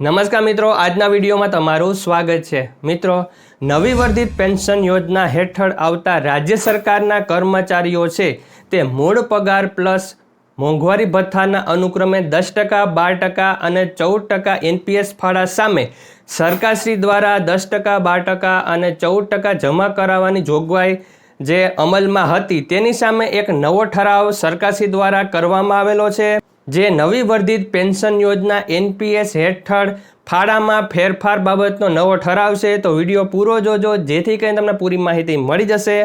નમસ્કાર મિત્રો, આજના વિડીયોમાં તમારું સ્વાગત છે. મિત્રો નવી વર્ધિત પેન્શન યોજના હેઠળ આવતા રાજ્ય સરકારના કર્મચારીઓ છે તે મૂળ પગાર પ્લસ મોંઘવારી ભથ્થાના અનુક્રમે દસ ટકા, બાર ટકા અને ચૌદ ટકા એનપીએસ ફાળા સામે સરકારશ્રી દ્વારા દસ ટકા, બાર ટકા અને ચૌદ ટકા જમા કરાવવાની જોગવાઈ જે અમલમાં હતી, તેની સામે એક નવો ઠરાવ સરકારશ્રી દ્વારા કરવામાં આવેલો છે, જે નવી વર્ધિત પેન્શન યોજના એનપીએસ હેઠળ ફાળામાં ફેરફાર બાબતનો નવો ઠરાવ છે. તો વીડિયો પૂરો જોજો, જેથી કરીને તમને પૂરી માહિતી મળી જશે.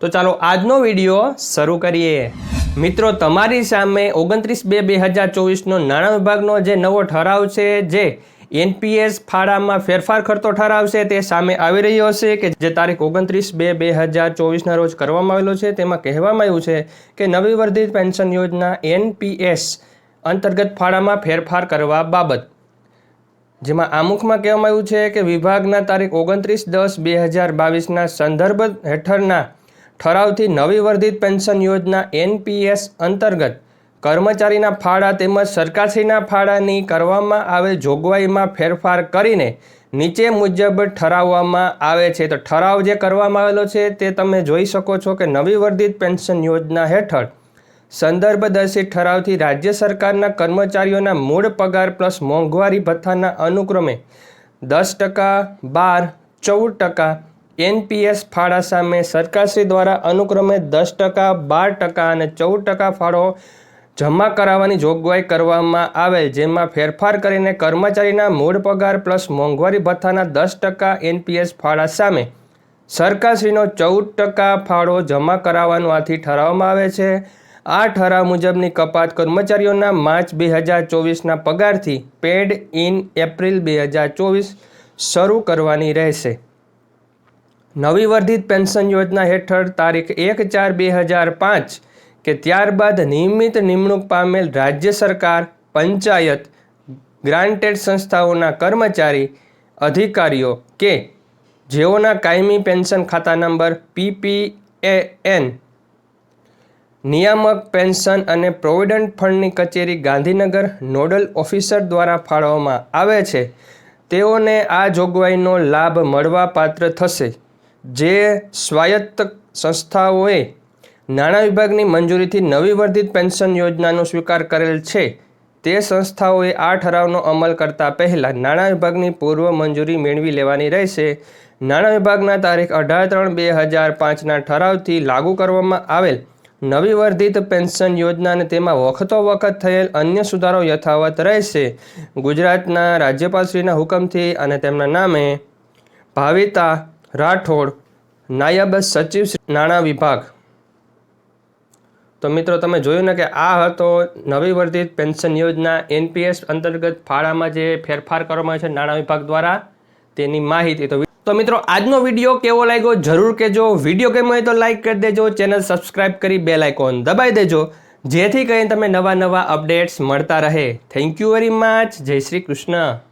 તો ચાલો આજનો વીડિયો શરૂ કરીએ. મિત્રો, તમારી સામે ઓગણત્રીસ બે બે હજાર ચોવીસનો નાણાં વિભાગનો જે નવો ઠરાવ છે, જે એનપીએસ ફાળામાં ફેરફાર કરતો ઠરાવ છે તે સામે આવી રહ્યો છે કે જે તારીખ ઓગણત્રીસ બે બે હજાર ચોવીસના રોજ કરવામાં આવેલો છે, તેમાં કહેવામાં આવ્યું છે કે નવી વર્ધિત પેન્શન યોજના એનપીએસ અંતર્ગત ફાળામાં ફેરફાર કરવા બાબત. જેમાં આમુખમાં કહેવામાં આવ્યું છે કે વિભાગના તારીખ ઓગણત્રીસ દસ બે હજાર બાવીસના સંદર્ભ હેઠળના ઠરાવથી નવી વર્ધિત પેન્શન યોજના એનપીએસ અંતર્ગત કર્મચારીના ફાળા તેમજ સરકારશ્રીના ફાળાની કરવામાં આવેલ જોગવાઈમાં ફેરફાર કરીને નીચે મુજબ ઠરાવવામાં આવે છે. તો ઠરાવ જે કરવામાં આવેલો છે તે તમે જોઈ શકો છો કે નવી વર્ધિત પેન્શન યોજના હેઠળ સંદર્ભદર્શી ઠરાવથી રાજ્ય સરકારના કર્મચારીઓના મૂળ પગાર પ્લસ મોંઘવારી ભથ્થાના અનુક્રમે દસ ટકા, બાર, ચૌદ ટકા, એનપીએસ ફાળા સામે સરકારશ્રી દ્વારા અનુક્રમે દસ ટકા, બાર ટકા અને ચૌદ ટકા ફાળો જમા કરાવવાની જોગવાઈ કરવામાં આવેલ, જેમાં ફેરફાર કરીને કર્મચારીના મૂળ પગાર પ્લસ મોંઘવારી ભથ્થાના દસ ટકા એનપીએસ ફાળા સામે સરકારશ્રીનો ચૌદ ટકા ફાળો જમા કરાવવાનું આથી ઠરાવવામાં આવે છે. આ ઠરાવ મુજબની કપાત કર્મચારીઓના માર્ચ બે હજાર ચોવીસના પગારથી પેડ ઇન એપ્રિલ બે હજાર ચોવીસ શરૂ કરવાની રહેશે. નવી વર્ધિત પેન્શન યોજના હેઠળ તારીખ એક ચાર બે હજાર પાંચ કે ત્યારબાદ નિયમિત નિમણૂક પામેલ રાજ્ય સરકાર, પંચાયત, ગ્રાન્ટેડ સંસ્થાઓના કર્મચારી, અધિકારીઓ કે જેઓના કાયમી પેન્શન ખાતા નંબર, પીપીએએન, નિયામક પેન્શન અને પ્રોવિડન્ટ ફંડની કચેરી ગાંધીનગર નોડલ ઓફિસર દ્વારા ફાળવવામાં આવે છે. તેઓને આ જોગવાઈનો લાભ મળવા પાત્ર થશે. જે સ્વાયત્ત સંસ્થાઓએ નાણાં વિભાગની મંજૂરીથી નવી વર્ધિત પેન્શન યોજનાનો સ્વીકાર કરેલ છે. તે સંસ્થાઓએ આ ઠરાવનો અમલ કરતા પહેલાં નાણાં વિભાગની પૂર્વ મંજૂરી મેળવી લેવાની રહેશે. નાણાં વિભાગના તારીખ અઢાર ત્રણ બે હજાર પાંચના ઠરાવથી લાગુ કરવામાં આવેલ નવી વર્ધિત પેન્શન યોજના અને તેમાં વખતો વખત થયેલ અન્ય સુધારો યથાવત રહેશે. ગુજરાતના રાજ્યપાલશ્રીના હુકમથી અને તેમના નામે ભાવિતા રાઠોડ, નાયબ સચિવ નાણાં વિભાગ તો મિત્રો, તમે જોયું ને કે આ હતો નવી વર્ધિત પેન્શન યોજના એનપીએસ અંતર્ગત ફાળામાં જે ફેરફાર કરવામાં છે નાણાં વિભાગ દ્વારા, તેની માહિતી. તો તો મિત્રો, આજનો વીડિયો કેવો લાગ્યો? જરૂર કહેજો. વીડિયો કેમ હોય તો લાઈક કરી દેજો. ચેનલ સબસ્ક્રાઇબ કરી બેલ આઇકોન દબાઈ દેજો. જેથી કરીને તમે નવા નવા અપડેટ્સ મળતા રહે. Thank you very much. જય શ્રી કૃષ્ણ.